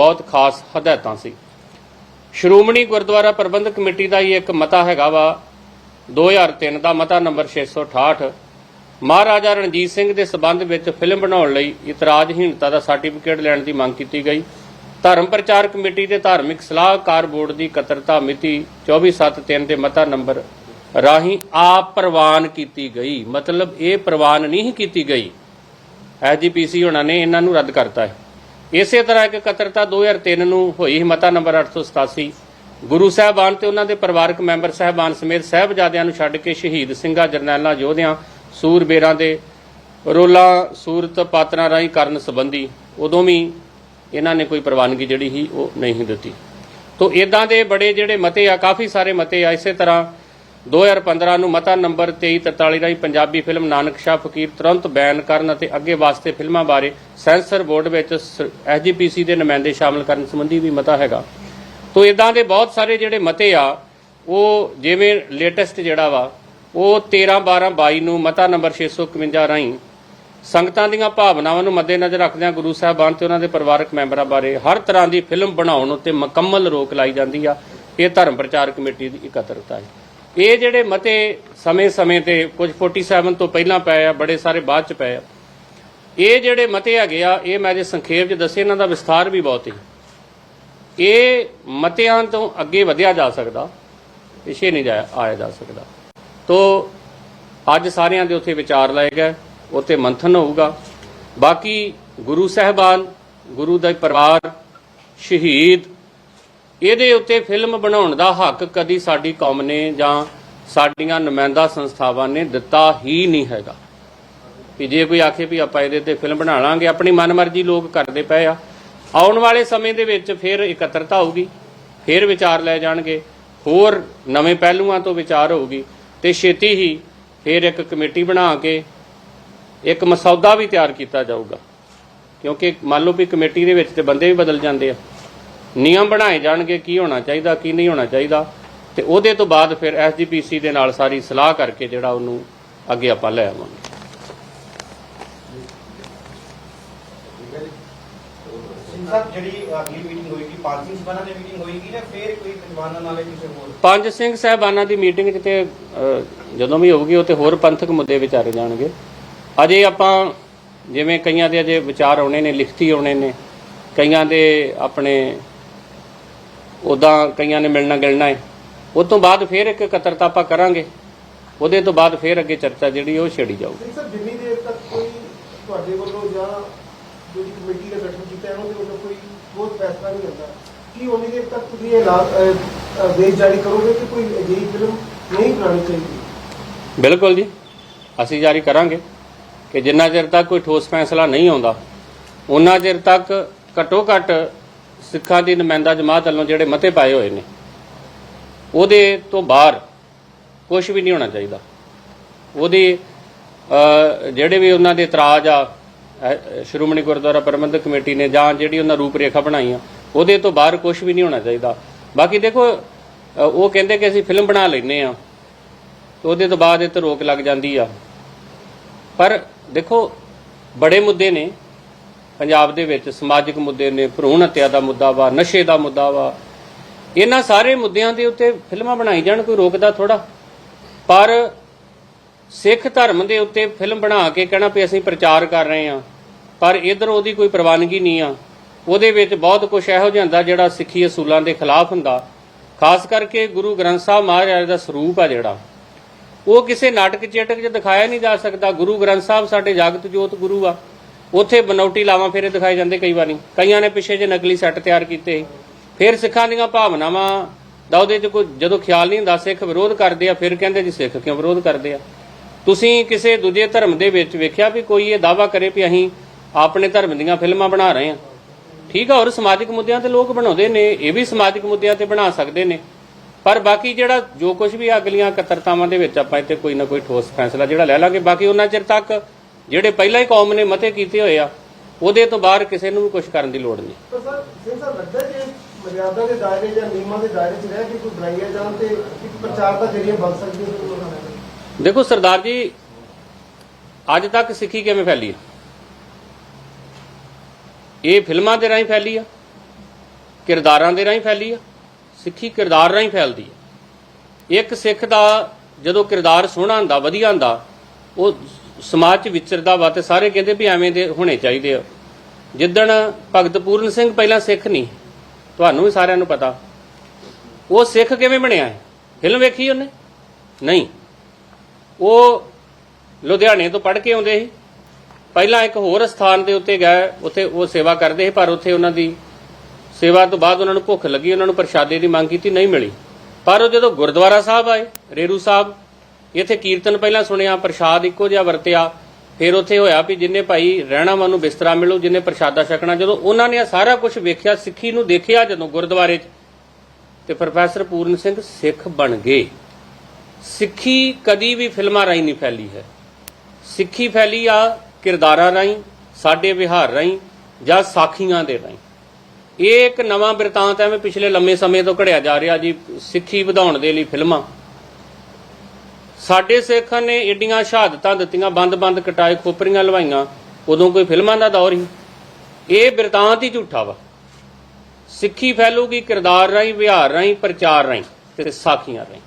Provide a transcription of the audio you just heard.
ਬਹੁਤ ਖਾਸ ਹਦਾਇਤਾਂ ਸੀ। ਸ਼੍ਰੋਮਣੀ ਗੁਰਦੁਆਰਾ ਪ੍ਰਬੰਧਕ ਕਮੇਟੀ ਦਾ ਹੀ ਇੱਕ ਮਤਾ ਹੈਗਾ ਵਾ 2003 ਦਾ ਮਤਾ ਨੰਬਰ 668 ਮਹਾਰਾਜਾ ਰਣਜੀਤ ਸਿੰਘ ਦੇ ਸਬੰਧ ਵਿੱਚ ਫਿਲਮ ਬਣਾਉਣ ਲਈ ਇਤਰਾਜ਼ਹੀਣਤਾ ਦਾ ਸਰਟੀਫਿਕੇਟ ਲੈਣ ਦੀ ਮੰਗ ਕੀਤੀ ਗਈ। ਧਰਮ ਪ੍ਰਚਾਰ ਕਮੇਟੀ ਦੇ ਧਾਰਮਿਕ ਸਲਾਹਕਾਰ ਬੋਰਡ ਦੀ ਇਕੱਤਰਤਾ ਮਿਤੀ 24/7/3 ਦੇ ਮਤਾ ਨੰਬਰ ਰਾਹੀਂ ਆਪ ਪ੍ਰਵਾਨ ਕੀਤੀ ਗਈ। ਮਤਲਬ ਇਹ ਪ੍ਰਵਾਨ ਨਹੀਂ ਕੀਤੀ ਗਈ। ਐਜੀਪੀਸੀ ਉਹਨਾਂ ਨੇ ਇਹਨਾਂ ਨੂੰ ਰੱਦ ਕਰਤਾ ਹੈ। ਇਸੇ ਤਰ੍ਹਾਂ ਇੱਕ ਇਕੱਤਰਤਾ 2003 ਨੂੰ ਹੋਈ ਮਤਾ ਨੰਬਰ 887 ਗੁਰੂ ਸਾਹਿਬਾਨ ਤੇ ਉਹਨਾਂ ਦੇ ਪਰਿਵਾਰਕ ਮੈਂਬਰ ਸਾਹਿਬਾਨ ਸਮੇਤ ਸਹਿਬਜ਼ਾਦਿਆਂ ਨੂੰ ਛੱਡ ਕੇ ਸ਼ਹੀਦ ਸਿੰਘਾਂ ਜਰਨੈਲਾਂ, ਯੋਧਿਆਂ, ਸੂਰਬੇਰਾਂ ਦੇ ਰੋਲਾ, ਸੂਰਤ ਪਾਤਰਾਂ ਰਾਹੀਂ ਕਰਨ ਸੰਬੰਧੀ ਉਦੋਂ ਵੀ ਇਹਨਾਂ ਨੇ ਕੋਈ ਪ੍ਰਵਾਨਗੀ ਜਿਹੜੀ ਸੀ ਉਹ ਨਹੀਂ ਦਿੱਤੀ। ਤੋਂ ਇਦਾਂ ਦੇ ਬੜੇ ਜਿਹੜੇ ਮਤੇ ਆ, ਕਾਫੀ ਸਾਰੇ ਮਤੇ ਆ, ਇਸੇ ਤਰ੍ਹਾਂ 2015 ਨੂੰ ਮਤਾ ਨੰਬਰ 2343 ਰਾਹੀਂ ਪੰਜਾਬੀ ਫਿਲਮ ਨਾਨਕ ਸ਼ਾਹ ਫਕੀਰ ਤੁਰੰਤ ਬੈਨ ਕਰਨ ਅਤੇ ਅੱਗੇ ਵਾਸਤੇ ਫਿਲਮਾਂ ਬਾਰੇ ਸੈਂਸਰ ਬੋਰਡ ਵਿੱਚ ਐਸਜੀਪੀਸੀ ਦੇ ਨੁਮਾਇੰਦੇ ਸ਼ਾਮਲ ਕਰਨ ਸੰਬੰਧੀ ਵੀ ਮਤਾ ਹੈਗਾ। ਤੋਂ ਇਦਾਂ ਦੇ ਬਹੁਤ ਸਾਰੇ ਜਿਹੜੇ ਮਤੇ ਆ, ਉਹ ਜਿਵੇਂ ਲੇਟੈਸਟ ਜਿਹੜਾ ਵਾ, ਉਹ 13 12 22 ਨੂੰ ਮਤਾ ਨੰਬਰ 651 ਰਾਹੀਂ ਸੰਗਤਾਂ ਦੀਆਂ ਭਾਵਨਾਵਾਂ ਨੂੰ ਮੱਦੇਨਜ਼ਰ ਰੱਖਦਿਆਂ ਗੁਰੂ ਸਾਹਿਬਾਨ ਤੇ ਉਹਨਾਂ ਦੇ ਪਰਿਵਾਰਕ ਮੈਂਬਰਾਂ ਬਾਰੇ ਹਰ ਤਰ੍ਹਾਂ ਦੀ ਫਿਲਮ ਬਣਾਉਣ ਉੱਤੇ ਮੁਕੰਮਲ ਰੋਕ ਲਾਈ ਜਾਂਦੀ ਆ। ਇਹ ਧਰਮ ਪ੍ਰਚਾਰ ਕਮੇਟੀ ਦੀ ਇਕੱਤਰਤਾ ਹੈ। ਇਹ ਜਿਹੜੇ ਮਤੇ ਸਮੇਂ-ਸਮੇਂ ਤੇ, ਕੁਝ 47 ਤੋਂ ਪਹਿਲਾਂ ਪਏ ਆ, ਬੜੇ ਸਾਰੇ ਬਾਅਦ ਚ ਪਏ ਆ। ਇਹ ਜਿਹੜੇ ਮਤੇ ਹੈਗੇ ਆ, ਇਹ ਮੈਂ ਜੇ ਸੰਖੇਪ ਚ ਦੱਸੇ, ਇਹਨਾਂ ਦਾ ਵਿਸਥਾਰ ਵੀ ਬਹੁਤ ਹੈ। ਇਹ ਮਤਿਆਂ ਤੋਂ ਅੱਗੇ ਵਧਿਆ ਜਾ ਸਕਦਾ, ਪਿਛੇ ਨਹੀਂ ਜਾਇਆ ਆਇਆ ਜਾ ਸਕਦਾ। ਤੋ ਅੱਜ ਸਾਰਿਆਂ ਦੇ ਉੱਥੇ ਵਿਚਾਰ ਲਾਏ ਗਏ, ਉੱਥੇ ਮੰਥਨ ਹੋਊਗਾ। ਬਾਕੀ ਗੁਰੂ ਸਾਹਿਬਾਨ, ਗੁਰੂ ਦਾ ਪਰਿਵਾਰ, ਸ਼ਹੀਦ ਇਹਦੇ ਉੱਤੇ ਫਿਲਮ ਬਣਾਉਣ ਦਾ ਹੱਕ ਕਦੀ ਸਾਡੀ ਕੌਮ ਨੇ ਜਾਂ ਸਾਡੀਆਂ ਨੁਮਾਇੰਦਾ ਸੰਸਥਾਵਾਂ ਨੇ ਦਿੱਤਾ ਹੀ ਨਹੀਂ ਹੈਗਾ। ਕਿ ਜੇ ਕੋਈ ਆਖੇ ਵੀ ਆਪਾਂ ਇਹਦੇ ਤੇ ਫਿਲਮ ਬਣਾ ਲਾਂਗੇ, ਆਪਣੀ ਮਨਮਰਜ਼ੀ ਲੋਕ ਕਰਦੇ ਪਏ ਆ। ਆਉਣ ਵਾਲੇ ਸਮੇਂ ਦੇ ਵਿੱਚ ਫਿਰ ਇਕੱਤਰਤਾ ਹੋਊਗੀ ਫਿਰ ਵਿਚਾਰ ਲੈ ਜਾਣਗੇ, ਹੋਰ ਨਵੇਂ ਪਹਿਲੂਆਂ ਤੋਂ ਵਿਚਾਰ ਹੋਊਗੀ ਤੇ ਛੇਤੀ ਹੀ ਫਿਰ ਇੱਕ ਕਮੇਟੀ ਬਣਾ ਕੇ ਇੱਕ ਮਸੌਦਾ ਵੀ ਤਿਆਰ ਕੀਤਾ ਜਾਊਗਾ। ਕਿਉਂਕਿ ਮੰਨ ਲਓ ਵੀ ਕਮੇਟੀ ਦੇ ਵਿੱਚ ਤੇ ਬੰਦੇ ਵੀ ਬਦਲ ਜਾਂਦੇ ਆ। ਨਿਯਮ ਬਣਾਏ ਜਾਣਗੇ ਕੀ ਹੋਣਾ ਚਾਹੀਦਾ ਕੀ ਨਹੀਂ ਹੋਣਾ ਚਾਹੀਦਾ। ਤੇ ਉਹਦੇ ਤੋਂ ਬਾਅਦ ਫਿਰ ਐਸਜੀਪੀਸੀ ਦੇ ਨਾਲ ਸਾਰੀ ਸਲਾਹ ਕਰਕੇ ਜਿਹੜਾ ਉਹਨੂੰ ਅੱਗੇ ਆਪਾਂ ਲੈ ਆਵਾਂਗੇ। ਸਿੰਘ ਸਾਹਿਬ ਜਿਹੜੀ ਅਗਲੀ ਮੀਟਿੰਗ ਹੋਏਗੀ ਪੰਜ ਸਿੰਘ ਸਭਾ ਦੀ ਮੀਟਿੰਗ ਹੋਏਗੀ ਨਾ ਫਿਰ ਕੋਈ ਪਹਿਲਵਾਨਾਂ ਨਾਲੇ ਕਿਸੇ ਹੋਰ? ਪੰਜ ਸਿੰਘ ਸਾਹਿਬਾਨਾਂ ਦੀ ਮੀਟਿੰਗ ਤੇ ਅ, ਜਦੋਂ ਵੀ ਹੋਊਗੀ ਉਹ ਤੇ ਹੋਰ ਪੰਥਕ ਮੁੱਦੇ ਵਿਚਾਰੇ ਜਾਣਗੇ। ਅਜੇ ਆਪਾਂ ਜਿਵੇਂ ਕਈਆਂ ਦੇ ਅਜੇ ਵਿਚਾਰ ਆਉਣੇ ਨੇ ਲਿਖਤੀ ਆਉਣੇ ਨੇ ਕਈਆਂ ਦੇ ਆਪਣੇ ਉਦਾਂ ਕਈਆਂ ਨੇ ਮਿਲਣਾ ਗਿਲਣਾ ਹੈ ਉਸ ਤੋਂ ਬਾਅਦ ਫਿਰ ਇੱਕ ਇਕੱਤਰਤਾ ਆਪਾਂ ਕਰਾਂਗੇ। ਉਹਦੇ ਤੋਂ ਬਾਅਦ ਫਿਰ ਅੱਗੇ ਚਰਚਾ ਜਿਹੜੀ ਉਹ ਛੇੜੀ ਜਾਊਗੀ ਸਾਹਿਬ ਜਿੰਨੀ ਦੇਰ ਤੱਕ ਕੋਈ ਤੁਹਾਡੇ ਵੱਲੋਂ ਜਾਂ ਜਿਹੜੀ ਕਮੇਟੀ ਦਾ ਗਠਨ ਕੀਤਾ ਉਹਦੇ ਵੱਲੋਂ ਕੋਈ ਬਹੁਤ ਫੈਸਲਾ ਨਹੀਂ ਹੁੰਦਾ ਕੀ ਉਨੀ ਦੇਰ ਤੱਕ ਤੁਸੀਂ ਇਹ ਵੇਚ ਜਾਰੀ ਕਰੋਗੇ ਕਿ ਕੋਈ ਅਜਿਹੀ ਫਿਲਮ ਨਹੀਂ ਬਣਾਉਣੀ ਚਾਹੀਦੀ? ਬਿਲਕੁਲ ਜੀ। ਅਸੀਂ ਜਾਰੀ ਕਰਾਂਗੇ ਕਿ ਜਿੰਨਾ ਚਿਰ ਤੱਕ ਕੋਈ ਠੋਸ ਫੈਸਲਾ ਨਹੀਂ ਆਉਂਦਾ ਉਹਨਾਂ ਚਿਰ ਤੱਕ ਘੱਟੋ ਘੱਟ ਸਿੱਖਾਂ ਦੀ ਨੁਮਾਇੰਦਾ ਜਮਾਤ ਵੱਲੋਂ ਜਿਹੜੇ ਮਤੇ ਪਾਏ ਹੋਏ ਨੇ, ਉਹਦੇ ਤੋਂ ਬਾਹਰ ਕੁਝ ਵੀ ਨਹੀਂ ਹੋਣਾ ਚਾਹੀਦਾ। ਉਹਦੇ ਜਿਹੜੇ ਵੀ ਉਹਨਾਂ ਦੇ ਇਤਰਾਜ਼ ਆ ਸ਼੍ਰੋਮਣੀ ਗੁਰਦੁਆਰਾ ਪ੍ਰਬੰਧਕ ਕਮੇਟੀ ਨੇ ਜਾਂ ਜਿਹੜੀ ਉਹਨਾਂ ਰੂਪ ਰੇਖਾ ਬਣਾਈ ਆ ਉਹਦੇ ਤੋਂ ਬਾਹਰ ਕੁਝ ਵੀ ਨਹੀਂ ਹੋਣਾ ਚਾਹੀਦਾ। ਬਾਕੀ ਦੇਖੋ ਉਹ ਕਹਿੰਦੇ ਕਿ ਅਸੀਂ ਫਿਲਮ ਬਣਾ ਲੈਨੇ ਆ ਤੇ ਉਹਦੇ ਤੋਂ ਬਾਅਦ ਇਹ ਤੇ ਰੋਕ ਲੱਗ ਜਾਂਦੀ ਆ। ਪਰ ਦੇਖੋ, ਬੜੇ ਮੁੱਦੇ ਨੇ। ਪੰਜਾਬ ਦੇ ਵਿੱਚ ਸਮਾਜਿਕ ਮੁੱਦੇ ਨੇ, ਭਰੂਣ ਹੱਤਿਆ ਦਾ ਮੁੱਦਾ ਵਾ, ਨਸ਼ੇ ਦਾ ਮੁੱਦਾ ਵਾ, ਇਹਨਾਂ ਸਾਰੇ ਮੁੱਦਿਆਂ ਦੇ ਉੱਤੇ ਫਿਲਮਾਂ ਬਣਾਈ ਜਾਣ, ਕੋਈ ਰੋਕਦਾ ਥੋੜਾ ਪਰ ਸਿੱਖ ਧਰਮ ਦੇ ਉੱਤੇ ਫਿਲਮ ਬਣਾ ਕੇ ਕਹਿਣਾ ਵੀ ਅਸੀਂ ਪ੍ਰਚਾਰ ਕਰ ਰਹੇ ਹਾਂ, ਪਰ ਇਧਰ ਉਹਦੀ ਕੋਈ ਪ੍ਰਵਾਨਗੀ ਨਹੀਂ ਆ। ਉਹਦੇ ਵਿੱਚ ਬਹੁਤ ਕੁਝ ਇਹੋ ਜਿਹਾ ਹੁੰਦਾ ਜਿਹੜਾ ਸਿੱਖੀ ਅਸੂਲਾਂ ਦੇ ਖਿਲਾਫ ਹੁੰਦਾ। ਖਾਸ ਕਰਕੇ ਗੁਰੂ ਗ੍ਰੰਥ ਸਾਹਿਬ ਮਹਾਰਾਜ ਦਾ ਸਰੂਪ ਆ ਜਿਹੜਾ। ਉਹ ਕਿਸੇ ਨਾਟਕ ਚੇਟਕ 'ਚ ਦਿਖਾਇਆ ਨਹੀਂ ਜਾ ਸਕਦਾ। ਗੁਰੂ ਗ੍ਰੰਥ ਸਾਹਿਬ ਸਾਡੇ ਜਗਤ ਜੋਤ ਗੁਰੂ ਆ। ਉੱਥੇ ਬਨੌਟੀ ਲਾਵਾਂ ਫੇਰੇ ਦਿਖਾਏ ਜਾਂਦੇ ਕਈ ਵਾਰੀ। ਕਈਆਂ ਨੇ ਪਿੱਛੇ ਜੇ ਨਕਲੀ ਸੈੱਟ ਤਿਆਰ ਕੀਤੇ। ਫਿਰ ਸਿੱਖਾਂ ਦੀਆਂ ਭਾਵਨਾਵਾਂ ਦਾ ਉਹਦੇ 'ਚ ਕੋਈ ਜਦੋਂ ਖਿਆਲ ਨਹੀਂ ਹੁੰਦਾ, ਸਿੱਖ ਵਿਰੋਧ ਕਰਦੇ ਆ, ਫਿਰ ਕਹਿੰਦੇ ਜੀ ਸਿੱਖ ਕਿਉਂ ਵਿਰੋਧ ਕਰਦੇ ਆ? ਤੁਸੀਂ ਕਿਸੇ ਦੂਜੇ ਧਰਮ ਦੇ ਵਿੱਚ ਵੇਖਿਆ ਵੀ ਕੋਈ ਇਹ ਦਾਵਾ ਕਰੇ ਵੀ ਅਸੀਂ ਆਪਣੇ ਧਰਮ ਦੀਆਂ ਫਿਲਮਾਂ ਬਣਾ ਰਹੇ ਹਾਂ? ਠੀਕ ਆ ਔਰ ਸਮਾਜਿਕ ਮੁੱਦਿਆਂ ਤੇ ਲੋਕ ਬਣਾਉਂਦੇ ਨੇ, ਇਹ ਵੀ ਸਮਾਜਿਕ ਮੁੱਦਿਆਂ ਤੇ ਬਣਾ ਸਕਦੇ ਨੇ। ਪਰ ਬਾਕੀ ਜਿਹੜਾ ਜੋ ਕੁਝ ਵੀ ਅਗਲੀਆਂ ਇਕੱਤਰਤਾਵਾਂ ਦੇ ਵਿੱਚ ਆਪਾਂ ਇੱਥੇ ਕੋਈ ਨਾ ਕੋਈ ਠੋਸ ਫੈਸਲਾ ਜਿਹੜਾ ਲੈ ਲਾਂਗੇ, ਬਾਕੀ ਉਹਨਾਂ ਚਿਰ ਤੱਕ ਜਿਹੜੇ ਪਹਿਲਾਂ ਹੀ ਕੌਮ ਨੇ ਮਤੇ ਕੀਤੇ ਹੋਏ ਆ ਉਹਦੇ ਤੋਂ ਬਾਹਰ ਕਿਸੇ ਨੂੰ ਵੀ ਕੁਝ ਕਰਨ ਦੀ ਲੋੜ ਨਹੀਂ। ਪਰ ਸਰ ਸਿੰਘ ਸਾਹਿਬ ਲੱਗਦਾ ਕਿ ਮਰਿਆਦਾ ਦੇ ਦਾਇਰੇ ਜਾਂ ਨਿਯਮਾਂ ਦੇ ਦਾਇਰੇ 'ਚ ਰਹਿ ਕੇ ਕੋਈ ਬਣਾਈਆ ਜਾਣ ਤੇ ਇੱਕ ਪ੍ਰਚਾਰ ਦਾ ਜ਼ਰੀਆ ਬਣ ਸਕਦੀ ਹੈ। ਦੇਖੋ ਸਰਦਾਰ ਜੀ ਅੱਜ ਤੱਕ ਸਿੱਖੀ ਕਿਵੇਂ ਫੈਲੀ ਹੈ ਇਹ ਫਿਲਮਾਂ ਦੇ ਰਾਹੀਂ ਫੈਲੀ ਆ? ਕਿਰਦਾਰਾਂ ਦੇ ਰਾਹੀਂ ਫੈਲੀ ਆ? ਸਿੱਖੀ ਕਿਰਦਾਰ ਰਾਹੀਂ ਫੈਲਦੀ ਹੈ ਇੱਕ ਸਿੱਖ ਦਾ ਜਦੋਂ ਕਿਰਦਾਰ ਸੋਹਣਾ ਹੁੰਦਾ ਵਧੀਆ ਹੁੰਦਾ ਉਹ ਸਮਾਜ 'ਚ ਵਿਚਰਦਾ ਵਾ ਤੇ ਸਾਰੇ ਕਹਿੰਦੇ ਵੀ ਐਵੇਂ ਦੇ ਹੋਣੇ ਚਾਹੀਦੇ ਆ। ਜਿੱਦਣ ਭਗਤ ਪੂਰਨ ਸਿੰਘ ਪਹਿਲਾਂ ਸਿੱਖ ਨਹੀਂ ਤੁਹਾਨੂੰ ਵੀ ਸਾਰਿਆਂ ਨੂੰ ਪਤਾ। ਉਹ ਸਿੱਖ ਕਿਵੇਂ ਬਣਿਆ ਹੈ? ਫਿਲਮ ਵੇਖੀ ਉਹਨੇ? ਨਹੀਂ। ਉਹ ਲੁਧਿਆਣੇ ਤੋਂ ਪੜ੍ਹ ਕੇ ਆਉਂਦੇ ਸੀ। ਪਹਿਲਾਂ ਇੱਕ ਹੋਰ ਸਥਾਨ ਦੇ ਉੱਤੇ ਗਏ, ਉੱਥੇ ਉਹ ਸੇਵਾ ਕਰਦੇ ਸੀ, ਪਰ ਉੱਥੇ ਉਹਨਾਂ ਦੀ ਸੇਵਾ ਤੋਂ ਬਾਅਦ ਉਹਨਾਂ ਨੂੰ ਭੁੱਖ ਲੱਗੀ, ਉਹਨਾਂ ਨੂੰ ਪ੍ਰਸ਼ਾਦੇ ਦੀ ਮੰਗ ਕੀਤੀ, ਨਹੀਂ ਮਿਲੀ। ਪਰ ਉਹ ਜਦੋਂ ਗੁਰਦੁਆਰਾ ਸਾਹਿਬ ਆਏ, ਰੇਰੂ ਸਾਹਿਬ ਇੱਥੇ ਕੀਰਤਨ ਪਹਿਲਾਂ ਸੁਣਿਆ, ਪ੍ਰਸ਼ਾਦ ਇੱਕੋ ਜਿਹਾ ਵਰਤਿਆ, ਫਿਰ ਉੱਥੇ ਹੋਇਆ ਵੀ ਜਿੰਨੇ ਭਾਈ ਰਹਿਣਾ ਵਾ ਨੂੰ ਬਿਸਤਰਾ ਮਿਲੂ, ਜਿੰਨੇ ਪ੍ਰਸ਼ਾਦਾ ਛਕਣਾ, ਜਦੋਂ ਉਹਨਾਂ ਨੇ ਸਾਰਾ ਕੁਝ ਵੇਖਿਆ, ਸਿੱਖੀ ਨੂੰ ਦੇਖਿਆ ਜਦੋਂ ਗੁਰਦੁਆਰੇ 'ਚ, ਤੇ ਪ੍ਰੋਫੈਸਰ ਪੂਰਨ ਸਿੰਘ ਸਿੱਖ ਬਣ ਗਏ। ਸਿੱਖੀ ਕਦੀ ਵੀ ਫਿਲਮਾਂ ਰਾਹੀਂ ਨਹੀਂ ਫੈਲੀ ਹੈ। ਸਿੱਖੀ ਫੈਲੀ ਆ ਕਿਰਦਾਰਾਂ ਰਾਹੀਂ, ਸਾਡੇ ਵਿਹਾਰ ਰਾਹੀਂ, ਜਾਂ ਸਾਖੀਆਂ ਦੇ ਰਾਹੀਂ। ਇਹ ਇੱਕ ਨਵਾਂ ਬਿਰਤਾਂਤ ਐਵੇਂ ਪਿਛਲੇ ਲੰਮੇ ਸਮੇਂ ਤੋਂ ਘੜਿਆ ਜਾ ਰਿਹਾ ਜੀ, ਸਿੱਖੀ ਵਧਾਉਣ ਦੇ ਲਈ ਫਿਲਮਾਂ। ਸਾਡੇ ਸਿੱਖਾਂ ਨੇ ਏਡੀਆਂ ਸ਼ਹਾਦਤਾਂ ਦਿੱਤੀਆਂ, ਬੰਦ-ਬੰਦ ਕਟਾਏ, ਖੋਪਰੀਆਂ ਲਵਾਈਆਂ, ਉਦੋਂ ਕੋਈ ਫਿਲਮਾਂ ਦਾ ਦੌਰ ਹੀ ਇਹ ਬਿਰਤਾਂਤ ਹੀ ਝੂਠਾ ਵਾ। ਸਿੱਖੀ ਫੈਲੂਗੀ ਕਿਰਦਾਰ ਰਾਹੀਂ, ਵਿਹਾਰ ਰਾਹੀਂ, ਪ੍ਰਚਾਰ ਰਾਹੀਂ ਤੇ ਸਾਖੀਆਂ ਰਾਹੀਂ।